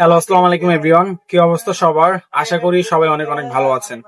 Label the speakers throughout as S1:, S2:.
S1: Hello আসসালামু আলাইকুম everyone কি অবস্থা সবার? আশা করি সবাই অনেক অনেক ভালো আছেন।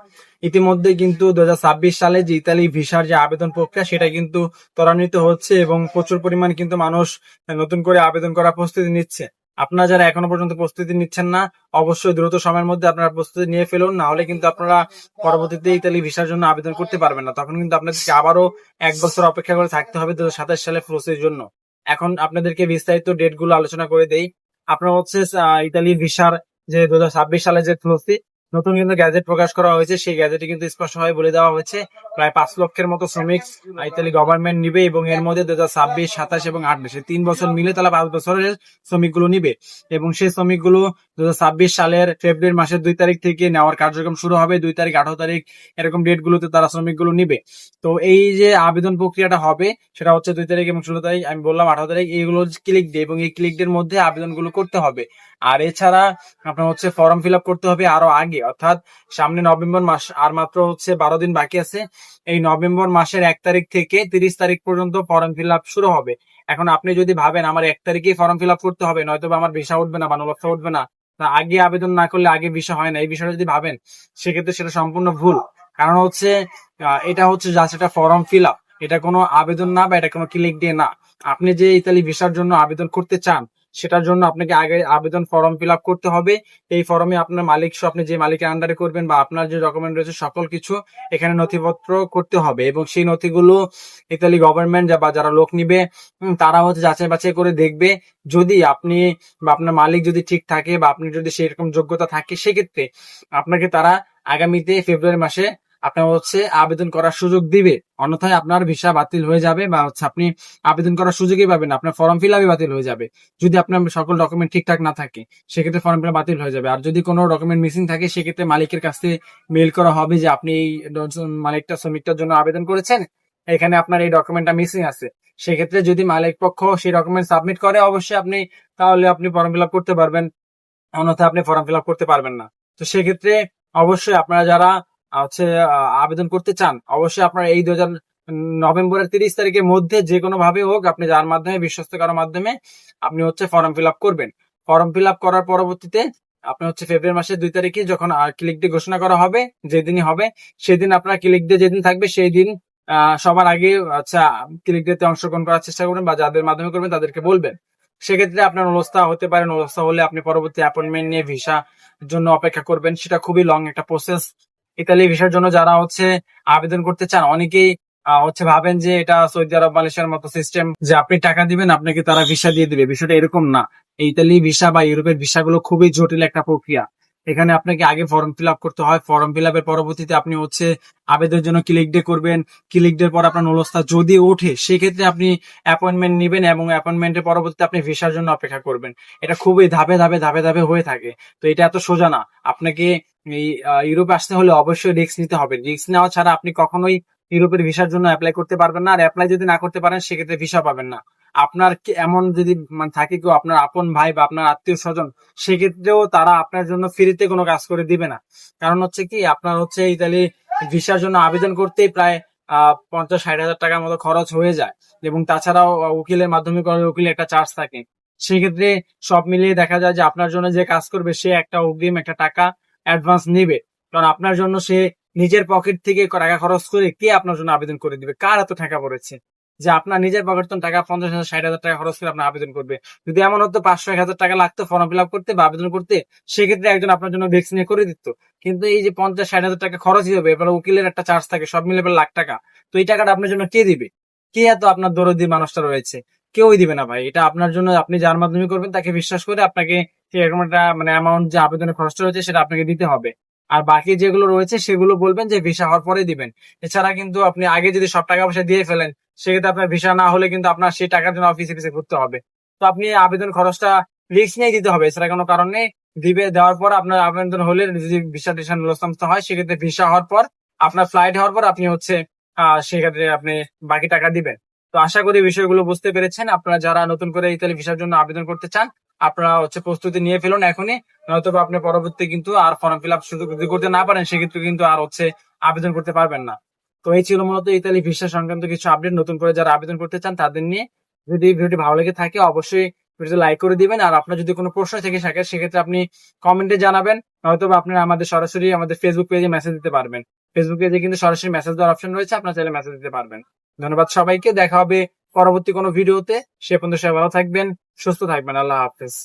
S1: ইতিমধ্যে কিন্তু দু হাজার ছাব্বিশ সালে যে ইতালি ভিসার যে আবেদন প্রক্রিয়া, সেটা কিন্তু ত্বরান্বিত হচ্ছে এবং প্রচুর পরিমাণ কিন্তু মানুষ নতুন করে আবেদন করার প্রস্তুতি নিচ্ছে। আপনারা যারা এখনও পর্যন্ত প্রস্তুতি নিচ্ছেন না, অবশ্যই দ্রুত সময়ের মধ্যে আপনারা প্রস্তুতি নিয়ে ফেলুন। না হলে কিন্তু আপনারা পরবর্তীতে ইতালি ভিসার জন্য আবেদন করতে পারবেন না। তখন কিন্তু আপনাদেরকে আবারও এক বছর অপেক্ষা করে থাকতে হবে দুহাজার সাতাশ সালে প্রসেসের জন্য। এখন আপনাদেরকে বিস্তারিত ডেটগুলো আলোচনা করে দেই। আপনার হচ্ছে ইতালি ভিসার যে দুহাজার ছাব্বিশ সালে যে ফ্লোসি নতুন কিন্তু গ্যাজেট প্রকাশ করা হয়েছে। সেই গ্যাজেটে কিন্তু স্পষ্টভাবে বলে দেওয়া হয়েছে, প্রায় পাঁচ লক্ষের মতো শ্রমিক ইতালি গভর্নমেন্ট নিবে এবং এর মধ্যে দু হাজার ছাব্বিশ, সাতাশ এবং আঠাশ তিন বছর মিলে তারা পাঁচ বছরের শ্রমিকগুলো নিবে। এবং সেই শ্রমিকগুলো দু হাজার ছাব্বিশ সালের ফেব্রুয়ারি মাসের দুই তারিখ থেকে নেওয়ার কার্যক্রম শুরু হবে। দুই তারিখ, আঠারো তারিখ এরকম ডেট গুলোতে তারা শ্রমিকগুলো নিবে। তো এই যে আবেদন প্রক্রিয়াটা হবে, সেটা হচ্ছে দুই তারিখ এবং ষোলো তারিখ, আমি বললাম আঠারো তারিখ, এইগুলো ক্লিক ডে এবং এই ক্লিক ডের মধ্যে আবেদনগুলো করতে হবে। আর এছাড়া আপনার হচ্ছে ফর্ম ফিল আপ করতে হবে আরও আগে। অর্থাৎ সামনে নভেম্বর মাস, আর মাত্র হচ্ছে বারো দিন বাকি আছে। এই নভেম্বর মাসের এক তারিখ থেকে তিরিশ তারিখ পর্যন্ত ফর্ম ফিল আপ শুরু হবে। এখন আপনি যদি ভাবেন আমার এক তারিখেই ফর্ম ফিল আপ করতে হবে নয়তো আমার ভিসা উঠবে না বা নলক্ষা উঠবে না, তা আগে আবেদন না করলে আগে ভিসা হয় না। এই বিষয়টা যদি ভাবেন, সেক্ষেত্রে সেটা সম্পূর্ণ ভুল। কারণ হচ্ছে এটা হচ্ছে জাস্ট একটা ফর্ম ফিল আপ এটা কোনো আবেদন না বা এটা কোনো ক্লিক দিয়ে না। আপনি যে ইতালি ভিসার জন্য আবেদন করতে চান সেটার জন্য আপনাকে আগে আবেদন ফর্ম ফিল করতে হবে। এই ফর্মে আপনার মালিক আপনি যে মালিকের আন্ডারে করবেন বা আপনার যে ডকুমেন্ট রয়েছে সকল কিছু এখানে নথিপত্র করতে হবে এবং সেই নথিগুলো ইতালি গভর্নমেন্ট বা যারা লোক নিবে তারা হচ্ছে যাচাই বাছাই করে দেখবে। যদি আপনি বা আপনার মালিক যদি ঠিক থাকে বা আপনি যদি সেরকম যোগ্যতা থাকে, সেক্ষেত্রে আপনাকে তারা আগামীতে ফেব্রুয়ারি মাসে আপনার হচ্ছে আবেদন করার সুযোগ দিবে। অন্যথায় আপনার ভিসা বাতিল হয়ে যাবে বা হচ্ছে আপনি আবেদন করার সুযোগই পাবেন আপনার ফর্ম ফিল আপই বাতিল হয়ে যাবে। যদি আপনার সকল ডকুমেন্ট ঠিকঠাক না থাকে, সেক্ষেত্রে ফর্ম ফিল বাতিল হয়ে যাবে। আর যদি কোনো ডকুমেন্ট মিসিং থাকে, সেক্ষেত্রে মালিকের কাছ থেকে মেল করা হবে যে আপনি এই মালিকটা, শ্রমিকটার জন্য আবেদন করেছেন। এখানে আপনার এই ডকুমেন্টটা মিসিং আছে। সেক্ষেত্রে যদি মালিক পক্ষ সেই ডকুমেন্ট সাবমিট করে, অবশ্যই আপনি তাহলে আপনি ফর্ম ফিল করতে পারবেন। অন্যথায় আপনি ফর্ম ফিল করতে পারবেন না। তো সেক্ষেত্রে অবশ্যই আপনারা যারা হচ্ছে আবেদন করতে চান, অবশ্যই আপনারা এই দু হাজার নভেম্বরের তিরিশ তারিখের মধ্যে যে কোনো ভাবে হোক, আপনি যার মাধ্যমে, বিশ্বস্ত কারোর মাধ্যমে, আপনি হচ্ছে ফর্ম ফিল আপ করবেন। ফর্ম ফিল আপ করার পরবর্তীতে আপনি হচ্ছে ফেব্রুয়ারি মাসের দুই তারিখে যখন ক্লিক ডে ঘোষণা করা হবে, যেদিনই হবে, সেদিন আপনার ক্লিক ডে যেদিন থাকবে, সেই দিন সবার আগে আচ্ছা ক্লিক ডেতে অংশগ্রহণ করার চেষ্টা করবেন বা যাদের মাধ্যমে করবেন তাদেরকে বলবেন। সেক্ষেত্রে আপনার অবস্থা হতে পারে, অবস্থা হলে আপনি পরবর্তী অ্যাপয়েন্টমেন্ট নিয়ে ভিসা জন্য অপেক্ষা করবেন। সেটা খুবই লং একটা প্রসেস ইতালি ভিসার জন্য যারা হচ্ছে আবেদন করতে চান, অনেকেই হচ্ছে ভাবেন যে এটা সৌদি আরব মালয়েশিয়ার মতো সিস্টেম যে আপনি টাকা দিবেন, আপনাকে তারা ভিসা দিয়ে দিবে। বিষয়টা এরকম না। ইতালি ভিসা বা ইউরোপের ভিসাগুলো খুবই জটিল একটা প্রক্রিয়া। এখানে আপনাকে আগে ফর্ম ফিল আপ করতে হয়। ফর্ম ফিল আপের পরবর্তীতে আপনি হচ্ছে আবেদনের জন্য ক্লিক ডে করবেন। ক্লিক ডের পর আপনার নলস্তা যদি ওঠে, সেক্ষেত্রে আপনি অ্যাপয়েন্টমেন্ট নেবেন এবং অ্যাপয়েন্টমেন্টের পরবর্তীতে আপনি ভিসার জন্য অপেক্ষা করবেন। এটা খুবই ধাপে ধাপে ধাপে ধাপে হয়ে থাকে। তো এটা এত সোজা না। আপনাকে এই ইউরোপে আসতে হলে অবশ্যই রিস্ক নিতে হবে। রিস্ক নেওয়া ছাড়া আপনি কখনোই ইউরোপের ভিসার জন্য অ্যাপ্লাই করতে পারবেন না। আর অ্যাপ্লাই যদি না করতে পারেন, সেক্ষেত্রে ভিসা পাবেন না। আপনার এমন যদি মানে থাকে কেউ আপনার আপন ভাই বা আপনার আত্মীয় স্বজন, সেক্ষেত্রেও তারা আপনার জন্য ফ্রিতে কোনো কাজ করে দিবে না। কারণ হচ্ছে কি, আপনার হচ্ছে ইতালি ভিসার জন্য আবেদন করতেই প্রায় আহ পঞ্চাশ, ষাট হাজার টাকার মতো খরচ হয়ে যায়। এবং তাছাড়াও উকিলের মাধ্যমে উকিলের একটা চার্জ থাকে। সেক্ষেত্রে সব মিলিয়ে দেখা যায় যে আপনার জন্য যে কাজ করবে, সে একটা অগ্রিম একটা টাকা অ্যাডভান্স নেবে। কারণ আপনার জন্য সে নিজের পকেট থেকে টাকা খরচ করে কে আপনার জন্য আবেদন করে দিবে? কার এত টাকা পড়েছে? যে আপনার নিজের পকেট টাকা পঞ্চাশ হাজার, ষাট হাজার টাকা খরচ করে আপনার আবেদন করবে। যদি এমন হতো পাঁচশো, এক হাজার টাকা লাগতো ফর্ম ফিল আপ করতে বা আবেদন করতে, সেক্ষেত্রে একজন আপনার জন্য ভ্যাকসিনে করে দিত। কিন্তু এই যে পঞ্চাশ, ষাট হাজার টাকা খরচই হবে এবার উকিলের একটা চার্জ থাকে, সব মিলে লাখ টাকা। তো এই টাকাটা আপনার জন্য কে দিবে? কে এত আপনার দরদি মানুষটা রয়েছে? কেউই দিবে না ভাই। এটা আপনার জন্য আপনি যার মাধ্যমে করবেন, তাকে বিশ্বাস করে আপনাকে সেরকম একটা মানে অ্যামাউন্ট যে আবেদনের খরচটা রয়েছে, সেটা আপনাকে দিতে হবে। আর বাকি যেগুলো রয়েছে, সেগুলো বলবেন যে ভিসা হওয়ার পরে দিবেন। এছাড়া কিন্তু আপনি আগে যদি সব টাকা পয়সা দিয়ে ফেলেন সেক্ষেত্রে আপনার ভিসা না হলে কিন্তু আপনার সেই টাকার জন্য অফিসে অফিসে ঘুরতে হবে। তো আপনি আবেদন খরচটা রিস্ক নিয়ে দিতে হবে এছাড়া কোনো কারণে দিবে, দেওয়ার পর আপনার আবেদন হলে যদি ভিসা টিসা নিরস্ত হয়, সেক্ষেত্রে ভিসা হওয়ার পর, আপনার ফ্লাইট হওয়ার পর আপনি হচ্ছে সেক্ষেত্রে আপনি বাকি টাকা দিবেন। তো আশা করি বিষয়গুলো বুঝতে পেরেছেন। আপনারা যারা নতুন করে ইতালি ভিসার জন্য আবেদন করতে চান, আপনারা হচ্ছে প্রস্তুতি নিয়ে ফেলুন এখনই। নয়তো আপনি পরবর্তী কিন্তু আর ফর্ম ফিল আপ শুধু করতে না পারেন, সেক্ষেত্রে কিন্তু আর হচ্ছে আবেদন করতে পারবেন না। তো এই ছিল মূলত ইতালি ভিসা সংক্রান্ত কিছু আপডেট নতুন করে যারা আবেদন করতে চান তাদের নিয়ে। যদি ভিডিওটি ভালো লেগে থাকে, অবশ্যই ভিডিওতে লাইক করে দিবেন। আর আপনার যদি কোনো প্রশ্ন থেকে থাকে সেক্ষেত্রে আপনি কমেন্টে জানাবেন। নয়তো বা আপনারা আমাদের সরাসরি আমাদের ফেসবুক পেজে মেসেজ দিতে পারবেন। ফেসবুক পেজে কিন্তু সরাসরি মেসেজ দেওয়ার অপশন রয়েছে, আপনার চাইলে মেসেজ দিতে পারবেন। ধন্যবাদ সবাইকে, দেখা হবে পরবর্তী কোনো ভিডিওতে সে পর্যন্ত সবাই ভালো থাকবেন, সুস্থ থাকবেন। আল্লাহ হাফেজ।